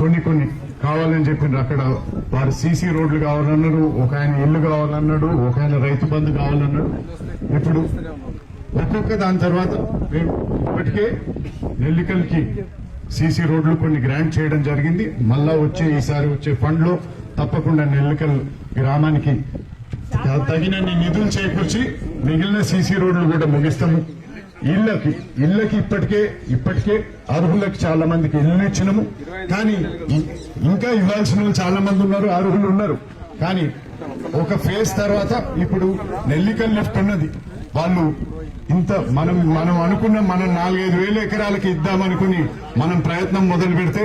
కొన్ని కొన్ని కావాలని చెప్పిండ్రు అక్కడ వారు సీసీ రోడ్లు కావాలన్నారు ఒక ఆయన ఇల్లు కావాలన్నాడు ఒక ఆయన రైతు బంధు కావాలన్నాడు. ఇప్పుడు ఒక్కొక్క దాని తర్వాత మేము ఇప్పటికే నెల్లికల్కి సీసీ రోడ్లు కొన్ని గ్రాంట్ చేయడం జరిగింది. మళ్ళా వచ్చే ఈసారి వచ్చే ఫండ్లో తప్పకుండా నెల్లికల్ గ్రామానికి తగినన్ని నిధులు చేకూర్చి మిగిలిన సీసీ రోడ్లు కూడా ముగిస్తాము. ఇళ్ళకి ఇళ్ళకి ఇప్పటికే ఇప్పటికే అర్హులకు చాలా మందికి ఇళ్ళు ఇచ్చినము. కానీ ఇంకా ఇవ్వాల్సిన చాలా మంది ఉన్నారు అర్హులు ఉన్నారు. కానీ ఒక ఫేజ్ తర్వాత ఇప్పుడు నెల్లికల్ లిఫ్ట్ ఉన్నది. వాళ్ళు ఇంత మనం మనం అనుకున్న మనం నాలుగైదు వేల ఎకరాలకి ఇద్దామనుకుని మనం ప్రయత్నం మొదలు పెడితే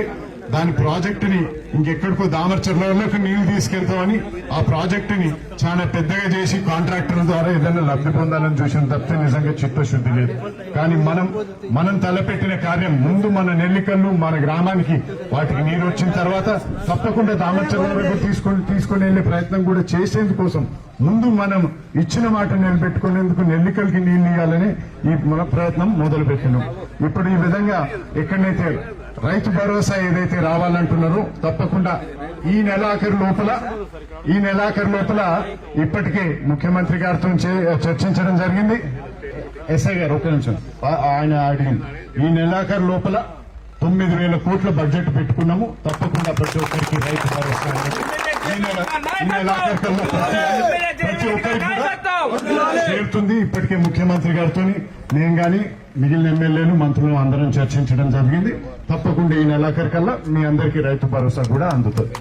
దాని ప్రాజెక్టుని ఇంకెక్కడికో దామర్చర్లలోకి నీళ్ళు తీసుకెళ్తామని ఆ ప్రాజెక్టుని చాలా పెద్దగా చేసి కాంట్రాక్టర్ల ద్వారా ఏదైనా లబ్ధి పొందాలని చూసిన తప్పితే నిజంగా చిత్తశుద్ధి లేదు. కానీ మనం మనం తలపెట్టిన కార్యం ముందు మన నెల్లికల్లు మన గ్రామానికి వాటికి నీరు వచ్చిన తర్వాత తప్పకుండా దామర్చర్ల వరకు తీసుకొని తీసుకొని వెళ్ళే ప్రయత్నం కూడా చేసేందుకోసం ముందు మనం ఇచ్చిన మాట నిలబెట్టుకునేందుకు నెల్లికలకి నీళ్ళు ఇవ్వాలని ఈ మన ప్రయత్నం మొదలు పెట్టినాం ఇప్పుడు ఈ విధంగా ఎక్కడైతే రైతు భరోసా ఏదైతే రావాలంటున్నారో తప్పకుండా ఈ నెలాఖరు లోపల ఈ నెలాఖరు లోపల ఇప్పటికే ముఖ్యమంత్రి గారితో చే- చర్చించడం జరిగింది. ఎస్ఐ గారు ఒక నిమిషం. ఆయన అడిగింది. ఈ నెలాఖరు లోపల తొమ్మిది వేల కోట్ల బడ్జెట్ పెట్టుకున్నాము. తప్పకుండా ప్రతి ఒక్కరికి రైతు భరోసా ఈ నెల ఈ నెలాఖరు కల్లా ఇప్పటికే ముఖ్యమంత్రి గారితో నేను కానీ మిగిలిన ఎమ్మెల్యేలు మంత్రులు అందరం చర్చించడం జరిగింది. తప్పకుండా ఈ నెలాఖరి కల్లా మీ అందరికీ రైతు భరోసా కూడా అందుతుంది.